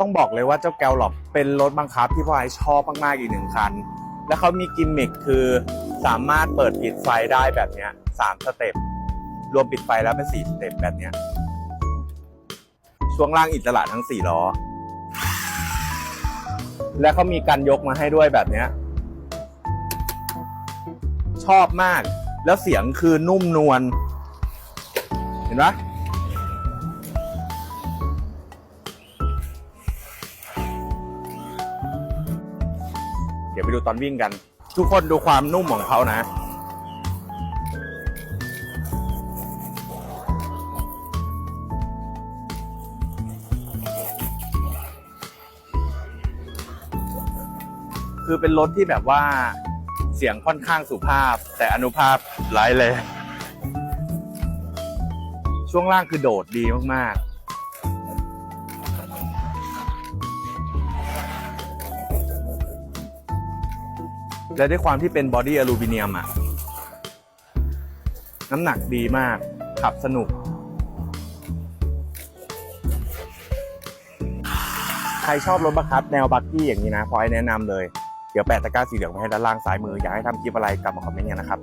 ต้องบอกเลยว่าเจ้าแกลหลอบเป็นรถบังคับที่พ่อไอชอบมากๆอีกหนึ่งคัน และเขามีกิมมิคคือสามารถเปิดปิดไฟได้แบบนี้สามสเต็ปรวมปิดไฟแล้วเป็นสี่สเต็ปแบบนี้ช่วงล่างอิสระทั้งสี่ล้อ และเขามีการยกมาให้ด้วยแบบนี้ชอบมากแล้วเสียงคือนุ่มนวลเห็นปะเดี๋ยวไปดูตอนวิ่งกัน ทุกคนดูความนุ่มของเขานะ คือเป็นรถที่แบบว่าเสียงค่อนข้างสุภาพ แต่อนุภาพร้ายแรงช่วงล่างคือโดดดีมากๆ และด้วยความที่เป็นบอดี้อลูมิเนียมอะน้ำหนักดีมาก ขับสนุก ใครชอบรถบัคคับแนวบักกี้อย่างนี้นะพอให้แนะนำเลย เดี๋ยวแปะตะกร้าสีเหลืองไว้ให้ด้านล่างซ้ายมือ อยากให้ทำคลิปอะไรกลับมาคอมเมนต์กันนะครับ